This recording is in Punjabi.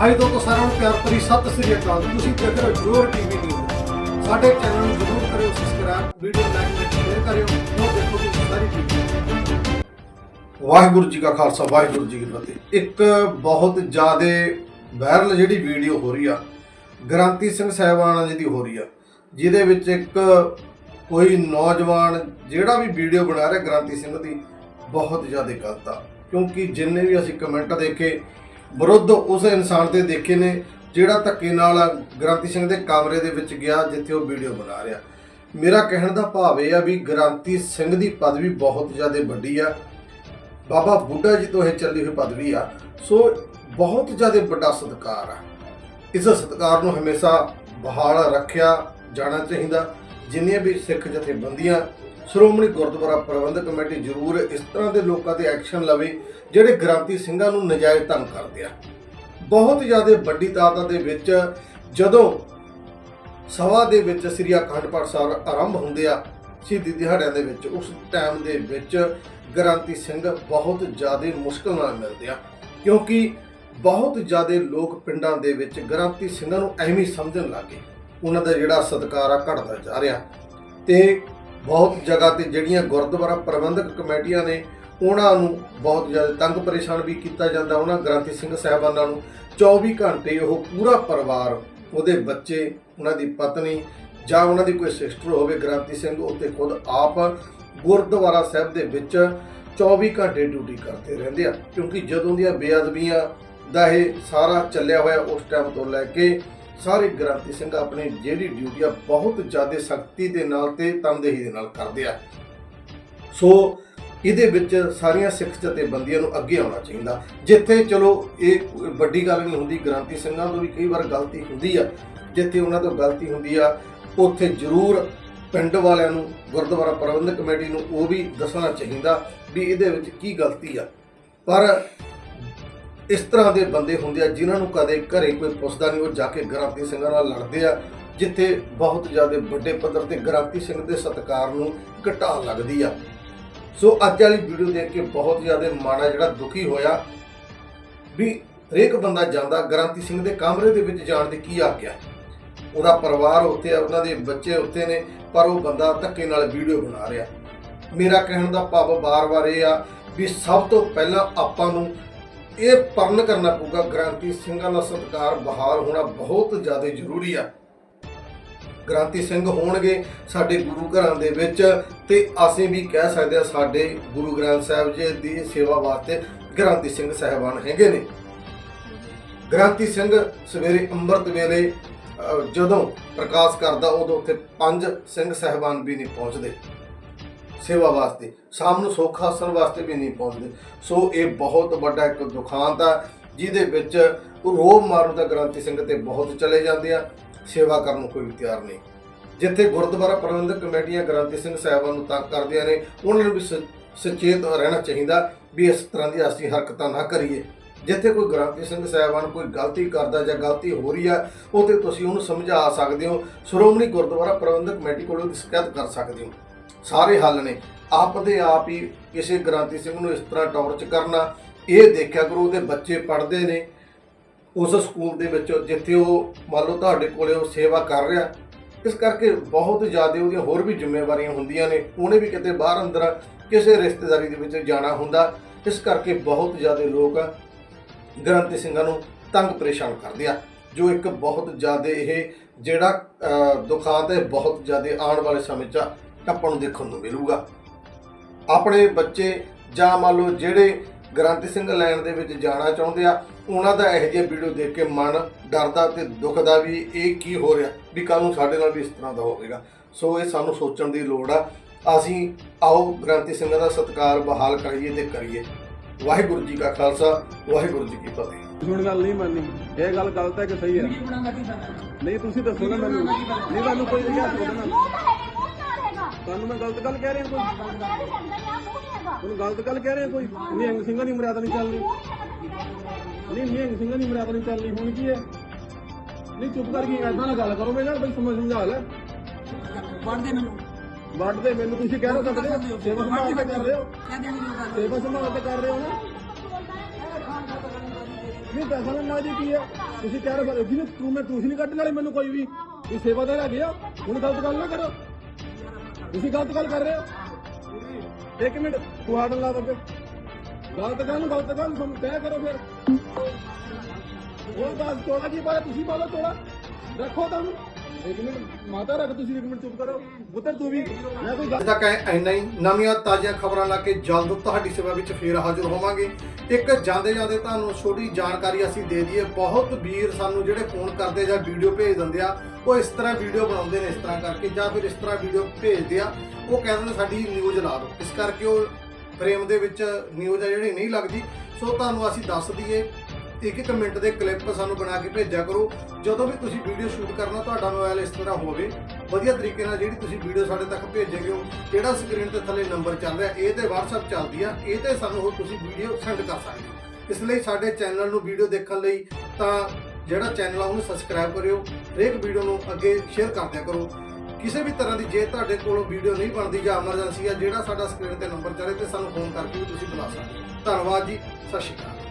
ਹਾਈ ਦੋਸਤੋ ਸਾਰਿਆਂ ਨੂੰ ਪਿਆਰ ਭਰੀ ਸਤਿ ਸ੍ਰੀ ਅਕਾਲ। ਤੁਸੀਂ ਦੇਖ ਰਹੇ ਹੋ ਜੋਰ ਟੀਵੀ ਨਿਊਜ਼। ਸਾਡੇ ਚੈਨਲ ਨੂੰ ਜ਼ਰੂਰ ਕਰਿਓ ਸਬਸਕ੍ਰਾਈਬ ਵੀਡੀਓ ਲਾਈਕ ਤੇ ਸ਼ੇਅਰ ਕਰਿਓ। ਉਹ ਦੇਖੋ ਤੁਸੀਂ ਸਾਰੀ ਵੀਡੀਓ ਵਾਹਿਗੁਰੂ ਜੀ ਕਾ ਖਾਲਸਾ, ਵਾਹਿਗੁਰੂ ਜੀ ਕੀ ਫਤਿਹ। ਇੱਕ ਬਹੁਤ ਜ਼ਿਆਦਾ ਵਾਇਰਲ ਜਿਹੜੀ ਵੀਡੀਓ ਹੋ ਰਹੀ ਆ, ਗ੍ਰਾਂਤੀ ਸਿੰਘ ਸਾਹਿਬਾਨ ਜੀ ਦੀ ਹੋ ਰਹੀ ਆ, ਜਿਹਦੇ ਵਿੱਚ ਇੱਕ ਕੋਈ ਨੌਜਵਾਨ ਜਿਹੜਾ ਵੀ ਵੀਡੀਓ ਬਣਾ ਰਿਹਾ ਗ੍ਰਾਂਤੀ ਸਿੰਘ ਦੀ, ਬਹੁਤ ਜ਼ਿਆਦਾ ਗਲਤ ਆ। ਕਿਉਂਕਿ ਜਿੰਨੇ ਵੀ ਅਸੀਂ ਕਮੈਂਟ ਦੇਖੇ ਵਿਰੁੱਧ ਉਸ ਇਨਸਾਨ ਤੇ ਦੇਖੇ ਨੇ, ਜਿਹੜਾ ਧੱਕੇ ਨਾਲ ਗ੍ਰਾਂਤੀ ਸਿੰਘ ਦੇ ਕਮਰੇ ਦੇ ਵਿੱਚ ਗਿਆ, ਜਿੱਥੇ ਉਹ ਵੀਡੀਓ ਬਣਾ ਰਿਹਾ। ਮੇਰਾ ਕਹਿਣ ਦਾ ਭਾਵ ਇਹ ਆ ਵੀ ਗ੍ਰਾਂਤੀ ਸਿੰਘ ਦੀ ਪਦਵੀ ਬਹੁਤ ਜ਼ਿਆਦਾ ਵੱਡੀ ਆ। ਬਾਬਾ ਬੁੱਢਾ ਜੀ ਤੋਂ ਇਹ ਚੱਲੀ ਹੋਈ ਪਦਵੀ ਆ। ਸੋ ਬਹੁਤ ਜ਼ਿਆਦਾ ਵੱਡਾ ਸਤਿਕਾਰ ਆ। ਇਸ ਸਤਿਕਾਰ ਨੂੰ ਹਮੇਸ਼ਾ ਬਹਾਲ ਰੱਖਿਆ ਜਾਣਾ ਚਾਹੀਦਾ। ਜਿੰਨੀਆਂ ਵੀ ਸਿੱਖ ਜਥੇਬੰਦੀਆਂ ਸ਼੍ਰੋਮਣੀ ਗੁਰਦੁਆਰਾ ਪ੍ਰਬੰਧਕ ਕਮੇਟੀ ਜ਼ਰੂਰ ਇਸ ਤਰ੍ਹਾਂ ਦੇ ਲੋਕਾਂ ਤੇ ਐਕਸ਼ਨ ਲਵੇ ਜਿਹੜੇ ਗ੍ਰਾਂਤੀ ਸਿੰਘਾਂ ਨੂੰ ਨਜਾਇਜ਼ ਤੰਗ ਕਰਦੇ ਆ। ਬਹੁਤ ਜ਼ਿਆਦਾ ਵੱਡੀ ਤਾਦਾਦ ਦੇ ਵਿੱਚ ਜਦੋਂ ਸਭਾ ਦੇ ਵਿੱਚ ਸ੍ਰੀ ਅਖੰਡ ਪਾਠ ਸਾਹਿਬ ਆਰੰਭ ਹੁੰਦੇ ਆ, ਸ਼ਹੀਦੀ ਦਿਹਾੜਿਆਂ ਦੇ ਵਿੱਚ, ਉਸ ਟਾਈਮ ਦੇ ਵਿੱਚ ਗ੍ਰਾਂਤੀ ਸਿੰਘ ਬਹੁਤ ਜ਼ਿਆਦਾ ਮੁਸ਼ਕਲ ਨਾਲ ਮਿਲਦੇ ਆ। ਕਿਉਂਕਿ ਬਹੁਤ ਜ਼ਿਆਦਾ ਲੋਕ ਪਿੰਡਾਂ ਦੇ ਵਿੱਚ ਗ੍ਰਾਂਤੀ ਸਿੰਘਾਂ ਨੂੰ ਐਵੇਂ ਹੀ ਸਮਝਣ ਲੱਗੇ ਉਹਨਾਂ ਦਾ ਜਿਹੜਾ ਸਤਿਕਾਰ ਆ, ਘਟਦਾ ਜਾ ਰਿਹਾ। ਤੇ ਬਹੁਤ ਜਗ੍ਹਾ ਤੇ ਜਿਹੜੀਆਂ ਗੁਰਦੁਆਰਾ ਪ੍ਰਬੰਧਕ ਕਮੇਟੀਆਂ ਨੇ, ਉਹਨਾਂ ਨੂੰ ਬਹੁਤ ਜ਼ਿਆਦਾ ਤੰਗ ਪਰੇਸ਼ਾਨ ਵੀ ਕੀਤਾ ਜਾਂਦਾ, ਉਹਨਾਂ ਗ੍ਰੰਥੀ ਸਿੰਘ ਸਾਹਿਬਾਨਾਂ ਨੂੰ। 24 ਘੰਟੇ ਉਹ ਪੂਰਾ ਪਰਿਵਾਰ, ਉਹਦੇ ਬੱਚੇ, ਉਹਨਾਂ ਦੀ ਪਤਨੀ ਜਾਂ ਉਹਨਾਂ ਦੀ ਕੋਈ ਸਿਸਟਰ ਹੋਵੇ ਗ੍ਰੰਥੀ ਸਿੰਘ ਉੱਤੇ ਖੁਦ ਆਪ ਗੁਰਦੁਆਰਾ ਸਾਹਿਬ ਦੇ ਵਿੱਚ 24 ਘੰਟੇ ਡਿਊਟੀ ਕਰਦੇ ਰਹਿੰਦੇ ਆ। ਕਿਉਂਕਿ ਜਦੋਂ ਦੀਆਂ ਬੇਅਦਬੀਆਂ ਦਾ ਇਹ ਸਾਰਾ ਚੱਲਿਆ ਹੋਇਆ ਉਸ ਟਾਈਮ ਤੋਂ ਲੈ ਕੇ ਸਾਰੇ ਗ੍ਰਾਂਤੀ ਸਿੰਘ ਆਪਣੀ ਜਿਹੜੀ ਡਿਊਟੀ ਆ, ਬਹੁਤ ਜ਼ਿਆਦਾ ਸਖਤੀ ਦੇ ਨਾਲ ਤੇ ਤਨਦੇਹੀ ਦੇ ਨਾਲ ਕਰਦੇ ਆ। ਸੋ ਇਹਦੇ ਵਿੱਚ ਸਾਰੀਆਂ ਸਿੱਖ ਜਥੇਬੰਦੀਆਂ ਨੂੰ ਅੱਗੇ ਆਉਣਾ ਚਾਹੀਦਾ। ਜਿੱਥੇ ਚਲੋ ਇਹ ਵੱਡੀ ਗੱਲ ਨਹੀਂ ਹੁੰਦੀ ਗ੍ਰਾਂਤੀ ਸਿੰਘਾਂ ਤੋਂ ਵੀ ਕਈ ਵਾਰ ਗਲਤੀ ਹੁੰਦੀ ਆ। ਜਿੱਥੇ ਉਹਨਾਂ ਤੋਂ ਗਲਤੀ ਹੁੰਦੀ ਆ, ਉੱਥੇ ਜ਼ਰੂਰ ਪਿੰਡ ਵਾਲਿਆਂ ਨੂੰ, ਗੁਰਦੁਆਰਾ ਪ੍ਰਬੰਧਕ ਕਮੇਟੀ ਨੂੰ ਉਹ ਵੀ ਦੱਸਣਾ ਚਾਹੀਦਾ ਵੀ ਇਹਦੇ ਵਿੱਚ ਕੀ ਗਲਤੀ ਆ। ਪਰ ਇਸ ਤਰ੍ਹਾਂ ਦੇ ਬੰਦੇ ਹੁੰਦੇ ਆ ਜਿਨ੍ਹਾਂ ਨੂੰ ਕਦੇ ਘਰੇ ਕੋਈ ਪੁੱਛਦਾ ਨਹੀਂ, ਉਹ ਜਾ ਕੇ ਗ੍ਰਾਂਤੀ ਸਿੰਘਾਂ ਨਾਲ ਲੜਦੇ ਆ, ਜਿੱਥੇ ਬਹੁਤ ਜ਼ਿਆਦਾ ਵੱਡੇ ਪੱਧਰ ਤੇ ਗ੍ਰਾਂਤੀ ਸਿੰਘ ਦੇ ਸਤਿਕਾਰ ਨੂੰ ਘਟਾ ਲੱਗਦੀ ਆ। ਸੋ ਅੱਜ ਵਾਲੀ ਵੀਡੀਓ ਦੇਖ ਕੇ ਬਹੁਤ ਜ਼ਿਆਦਾ ਮਾਣਾ ਜਿਹੜਾ ਦੁਖੀ ਹੋਇਆ ਵੀ ਹਰੇਕ ਬੰਦਾ ਜਾਂਦਾ ਗ੍ਰਾਂਤੀ ਸਿੰਘ ਦੇ ਕਮਰੇ ਦੇ ਵਿੱਚ ਜਾਣ ਦੀ ਕੀ ਆਗਿਆ। ਉਹਦਾ ਪਰਿਵਾਰ ਉੱਥੇ ਆ, ਉਹਨਾਂ ਦੇ ਬੱਚੇ ਉੱਥੇ ਨੇ, ਪਰ ਉਹ ਬੰਦਾ ਧੱਕੇ ਨਾਲ ਵੀਡੀਓ ਬਣਾ ਰਿਹਾ। ਮੇਰਾ ਕਹਿਣ ਦਾ ਭਾਵ ਬਾਰ-ਬਾਰ ਇਹ ਆ ਵੀ ਸਭ ਤੋਂ ਪਹਿਲਾਂ ਆਪਾਂ ਨੂੰ ਇਹ ਪਰਨ ਕਰਨਾ ਪਊਗਾ ਗ੍ਰਾਂਤੀ ਸਿੰਘਾਂ ਦਾ ਸਤਿਕਾਰ ਬਹਾਲ ਹੋਣਾ ਬਹੁਤ ਜ਼ਿਆਦਾ ਜ਼ਰੂਰੀ ਆ। ਗ੍ਰਾਂਤੀ ਸਿੰਘ ਹੋਣਗੇ ਸਾਡੇ ਗੁਰੂ ਘਰਾਂ ਦੇ ਵਿੱਚ ਤੇ ਅਸੀਂ ਵੀ ਕਹਿ ਸਕਦੇ ਆ ਸਾਡੇ ਗੁਰੂ ਗ੍ਰੰਥ ਸਾਹਿਬ ਜੀ ਦੀ ਸੇਵਾ ਵਾਸਤੇ ਗ੍ਰਾਂਤੀ ਸਿੰਘ ਸਹਿਬਾਨ ਹੈਗੇ ਨੇ। ਗ੍ਰਾਂਤੀ ਸਿੰਘ ਸਵੇਰੇ ਅੰਮ੍ਰਿਤ ਵੇਲੇ ਜਦੋਂ ਪ੍ਰਕਾਸ਼ ਕਰਦਾ, ਉਦੋਂ ਉੱਥੇ ਪੰਜ ਸਿੰਘ ਸਹਿਬਾਨ ਵੀ ਨਹੀਂ ਪਹੁੰਚਦੇ। ਸੇਵਾ ਵਾਸਤੇ, ਸ਼ਾਮ ਨੂੰ ਸੁੱਖ ਆਸਣ ਵਾਸਤੇ ਵੀ ਨਹੀਂ ਪਹੁੰਚਦੇ। ਸੋ ਇਹ ਬਹੁਤ ਵੱਡਾ ਇੱਕ ਦੁਖਾਂਤ ਆ, ਜਿਹਦੇ ਵਿੱਚ ਰੋਬ ਮਾਰਨ ਦਾ ਗ੍ਰੰਥੀ ਸਿੰਘ ਤੇ ਬਹੁਤ ਚਲੇ ਜਾਂਦੇ ਆ, ਸੇਵਾ ਕਰਨ ਨੂੰ ਕੋਈ ਵੀ ਤਿਆਰ ਨਹੀਂ। ਜਿੱਥੇ ਗੁਰਦੁਆਰਾ ਪ੍ਰਬੰਧਕ ਕਮੇਟੀਆਂ ਗ੍ਰੰਥੀ ਸਿੰਘ ਸਾਹਿਬਾਨ ਨੂੰ ਤੰਗ ਕਰਦੀਆਂ ਨੇ, ਉਹਨਾਂ ਨੂੰ ਵੀ ਸ- ਸੁਚੇਤ ਰਹਿਣਾ ਚਾਹੀਦਾ ਵੀ ਇਸ ਤਰ੍ਹਾਂ ਦੀ ਅਸੀਂ ਹਰਕਤਾਂ ਨਾ ਕਰੀਏ। ਜਿੱਥੇ ਕੋਈ ਗ੍ਰੰਥੀ ਸਿੰਘ ਸਾਹਿਬਾਨ ਕੋਈ ਗਲਤੀ ਕਰਦਾ ਜਾਂ ਗਲਤੀ ਹੋ ਰਹੀ ਆ ਉਹ ਤੇ ਤੁਸੀਂ ਉਹਨੂੰ ਸਮਝਾ ਸਕਦੇ ਹੋ, ਸ਼੍ਰੋਮਣੀ ਗੁਰਦੁਆਰਾ ਪ੍ਰਬੰਧਕ ਕਮੇਟੀ ਕੋਲੋਂ ਸ਼ਿਕਾਇਤ ਕਰ ਸਕਦੇ ਹੋ। ਸਾਰੇ ਹੱਲ ਨੇ। ਆਪਦੇ ਆਪ ਹੀ ਕਿਸੇ ਗ੍ਰਾਂਤੀ ਸਿੰਘ ਨੂੰ ਇਸ ਤਰ੍ਹਾਂ ਟੌਰਚ ਕਰਨਾ, ਇਹ ਦੇਖਿਆ ਕਰੋ, ਉਹਦੇ ਬੱਚੇ ਪੜ੍ਹਦੇ ਨੇ। ਉਸ ਸਕੂਲ ਦੇ ਵਿੱਚ ਜਿੱਥੇ ਉਹ, ਮੰਨ ਲਓ ਤੁਹਾਡੇ ਕੋਲੇ ਉਹ ਸੇਵਾ ਕਰ ਰਿਹਾ, ਇਸ ਕਰਕੇ ਬਹੁਤ ਜ਼ਿਆਦਾ ਉਹਦੀਆਂ ਹੋਰ ਵੀ ਜ਼ਿੰਮੇਵਾਰੀਆਂ ਹੁੰਦੀਆਂ ਨੇ। ਉਹਨੇ ਵੀ ਕਿਤੇ ਬਾਹਰ ਅੰਦਰ ਕਿਸੇ ਰਿਸ਼ਤੇਦਾਰੀ ਦੇ ਵਿੱਚ ਜਾਣਾ ਹੁੰਦਾ। ਇਸ ਕਰਕੇ ਬਹੁਤ ਜ਼ਿਆਦਾ ਲੋਕ ਗ੍ਰੰਥੀ ਸਿੰਘਾਂ ਨੂੰ ਤੰਗ ਪਰੇਸ਼ਾਨ ਕਰਦੇ ਆ, ਜੋ ਇੱਕ ਬਹੁਤ ਜ਼ਿਆਦਾ ਇਹ ਜਿਹੜਾ ਦੁਖਾਂਤ ਹੈ, ਬਹੁਤ ਜ਼ਿਆਦਾ ਆਉਣ ਵਾਲੇ ਸਮੇਂ 'ਚ ਆਪਾਂ ਨੂੰ ਦੇਖਣ ਨੂੰ ਮਿਲੂਗਾ। ਆਪਣੇ ਬੱਚੇ ਜਾਂ ਮੰਨ ਲਓ ਜਿਹੜੇ ਗ੍ਰਾਂਤੀ ਸਿੰਘ ਲੈਣ ਦੇ ਵਿੱਚ ਜਾਣਾ ਚਾਹੁੰਦੇ ਆ ਉਹਨਾਂ ਦਾ ਇਹੋ ਜਿਹੀ ਵੀਡੀਓ ਦੇਖ ਕੇ ਮਨ ਡਰਦਾ ਤੇ ਦੁਖਦਾ ਵੀ ਇਹ ਕੀ ਹੋ ਰਿਹਾ ਵੀ ਕੱਲ ਨੂੰ ਸਾਡੇ ਨਾਲ ਵੀ ਇਸ ਤਰ੍ਹਾਂ ਦਾ ਹੋਵੇਗਾ। ਸੋ ਇਹ ਸਾਨੂੰ ਸੋਚਣ ਦੀ ਲੋੜ ਆ ਅਸੀਂ ਆਓ ਗ੍ਰਾਂਤੀ ਸਿੰਘਾਂ ਦਾ ਸਤਿਕਾਰ ਬਹਾਲ ਕਰੀਏ ਤੇ ਕਰੀਏ। ਵਾਹਿਗੁਰੂ ਜੀ ਕਾ ਖਾਲਸਾ ਵਾਹਿਗੁਰੂ ਜੀ ਕੀ ਫਤਿਹ। ਹੁਣ ਗੱਲ ਨਹੀਂ ਮੰਨੀ ਇਹ ਗੱਲ ਗਲਤ ਹੈ ਕਿ ਸਹੀ ਹੈ? ਨਹੀਂ ਤੁਸੀਂ ਦੱਸੋ ਨਾ ਮੈਨੂੰ। ਨਹੀਂ ਤੁਹਾਨੂੰ ਕੋਈ ਲਿਆ ਸਕਦਾ ਨਾ ਤੁਹਾਨੂੰ ਮੈਂ ਗਲਤ ਗੱਲ ਕਹਿ ਰਿਹਾ ਕੋਈ? ਤੁਹਾਨੂੰ ਗਲਤ ਗੱਲ ਕਹਿ ਰਿਹਾ ਕੋਈ? ਨਿਹੰਗ ਸਿੰਘਾਂ ਦੀ ਮਰਿਆਦਾ ਨਹੀਂ ਚੱਲਦੀ। ਨਹੀਂ ਨਿਹੰਗ ਸਿੰਘਾਂ ਦੀ ਮਰਿਆਦਾ ਨਹੀਂ ਚੱਲਦੀ। ਹੁਣ ਕੀ ਹੈ? ਨਹੀਂ ਚੁੱਪ ਕਰਕੇ ਐਦਾਂ ਨਾਲ ਗੱਲ ਕਰੋ ਮੇਰੇ ਨਾਲ ਬਈ ਸਮਝ ਸਮਝਾ ਲੈ। ਪੜਦੇ ਮੈਨੂੰ। ਵੱਢਦੇ ਮੈਨੂੰ ਤੁਸੀਂ ਕਹਿ ਰਹੇ ਹੋ ਸਕਦੇ ਹੋ? ਸੇਵਾ ਸੰਭਾਲ ਕੇ ਕਰ ਰਹੇ ਹੋ? ਸੇਵਾ ਸੰਭਾਲ ਕੇ ਕਰ ਰਹੇ ਹੋ ਨਾ? ਨਹੀਂ ਪੈਸਾ ਨਾ ਜੀ ਕੀ ਹੈ? ਤੁਸੀਂ ਕਹਿ ਰਹੇ ਹੋ ਜਿਹਨੇ ਤੂੰ ਮੈਂ ਟਿਊਸ਼ਨ ਨਹੀਂ ਕੱਢਣ ਵਾਲੀ ਮੈਨੂੰ ਕੋਈ ਵੀ ਤੁਸੀਂ ਸੇਵਾਦਾਰ ਹੈਗੇ ਆ ਹੁਣ ਗਲਤ ਗੱਲ ਨਾ ਕਰੋ। ਤੁਸੀਂ ਗਲਤ ਗੱਲ ਕਰ ਰਹੇ ਹੋ। ਇੱਕ ਮਿੰਟ, ਤੂੰ ਆਡਨ ਲਾ ਬੱਗੇ ਗਲਤ ਗੱਲ ਨੂੰ ਗਲਤ ਗੱਲ ਨੂੰ ਤੈਅ ਕਰੋ ਫਿਰ। ਉਹ ਬਾਤ ਤੋੜਾ ਕੀ ਪਾਇਆ? ਤੁਸੀਂ ਪਾਲੋ ਤੋੜਾ। ਰੱਖੋ ਤੁਹਾਨੂੰ ਇੱਕ ਮਿੰਟ, ਮਾਤਾ ਰੱਖ ਤੁਸੀਂ, ਇੱਕ ਮਿੰਟ ਚੁੱਪ ਕਰੋ। ਪੁੱਤਰ, ਤੂੰ ਵੀ ਮੈਂ ਕੋਈ ਗੱਲ ਤੱਕ ਐ ਹੀ ਨਵੀਆਂ ਤਾਜ਼ੀਆਂ ਖਬਰਾਂ ਲਾ ਕੇ ਜਲਦ ਤੁਹਾਡੀ ਸੇਵਾ ਵਿੱਚ ਫੇਰ ਹਾਜ਼ਰ ਹੋਵਾਂਗੇ। ਇੱਕ ਜਾਂਦੇ ਜਾਂਦੇ ਤੁਹਾਨੂੰ ਛੋਟੀ ਜਾਣਕਾਰੀ ਅਸੀਂ ਦੇ ਦਈਏ। ਬਹੁਤ ਵੀਰ ਸਾਨੂੰ ਜਿਹੜੇ ਫੋਨ ਕਰਦੇ ਜਾਂ ਵੀਡੀਓ ਭੇਜ ਦਿੰਦੇ ਆ, ਉਹ ਇਸ ਤਰ੍ਹਾਂ ਵੀਡੀਓ ਬਣਾਉਂਦੇ ਨੇ ਇਸ ਤਰ੍ਹਾਂ ਕਰਕੇ ਜਾਂ ਫਿਰ ਇਸ ਤਰ੍ਹਾਂ ਵੀਡੀਓ ਭੇਜਦੇ ਆ, ਉਹ ਕਹਿੰਦੇ ਨੇ ਸਾਡੀ ਨਿਊਜ਼ ਲਾ ਦਿਓ। ਇਸ ਕਰਕੇ ਉਹ ਫਰੇਮ ਦੇ ਵਿੱਚ ਨਿਊਜ਼ ਆ ਜਿਹੜੀ ਨਹੀਂ ਲੱਗਦੀ। ਸੋ ਤੁਹਾਨੂੰ ਅਸੀਂ ਦੱਸ ਦਈਏ ਇੱਕ ਇੱਕ ਮਿੰਟ ਦੇ ਕਲਿੱਪ ਸਾਨੂੰ ਬਣਾ ਕੇ ਭੇਜਿਆ ਕਰੋ। ਜਦੋਂ ਵੀ ਤੁਸੀਂ ਵੀਡੀਓ ਸ਼ੂਟ ਕਰਨਾ, ਤੁਹਾਡਾ ਮੋਬਾਈਲ ਇਸ ਤਰ੍ਹਾਂ ਹੋਵੇ। ਵਧੀਆ ਤਰੀਕੇ ਨਾਲ ਜਿਹੜੀ ਤੁਸੀਂ ਵੀਡੀਓ ਸਾਡੇ ਤੱਕ ਭੇਜੋਗੇ ਹੋ ਜਿਹੜਾ ਸਕਰੀਨ ਤੇ ਥੱਲੇ ਨੰਬਰ ਚੱਲ ਰਿਹਾ, ਇਹ ਤੇ WhatsApp ਚੱਲਦੀ ਆ, ਇਹ ਤੇ ਸਾਨੂੰ ਉਹ ਤੁਸੀਂ ਵੀਡੀਓ ਸੈਂਡ ਕਰ ਸਕਦੇ ਹੋ। ਇਸ ਲਈ ਸਾਡੇ ਚੈਨਲ ਨੂੰ ਵੀਡੀਓ ਦੇਖਣ ਲਈ ਤਾਂ ਜਿਹੜਾ ਚੈਨਲ ਆ, ਉਹਨੂੰ ਸਬਸਕ੍ਰਾਈਬ ਕਰਿਓ। ਹਰੇਕ ਵੀਡੀਓ ਨੂੰ ਅੱਗੇ ਸ਼ੇਅਰ ਕਰ ਦਿਆ ਕਰੋ। ਕਿਸੇ ਵੀ ਤਰ੍ਹਾਂ ਦੀ ਜੇ ਤੁਹਾਡੇ ਕੋਲੋਂ ਵੀਡੀਓ ਨਹੀਂ ਬਣਦੀ ਜਾਂ ਐਮਰਜੈਂਸੀ ਆ, ਜਿਹੜਾ ਸਾਡਾ ਸਕਰੀਨ ਤੇ ਨੰਬਰ ਚੱਲੇ ਤੇ ਸਾਨੂੰ ਫੋਨ ਕਰਕੇ ਵੀ ਤੁਸੀਂ ਬੁਲਾ ਸਕਦੇ ਹੋ। ਧੰਨਵਾਦ ਜੀ, ਸਤਿ ਸ਼੍ਰੀ ਅਕਾਲ।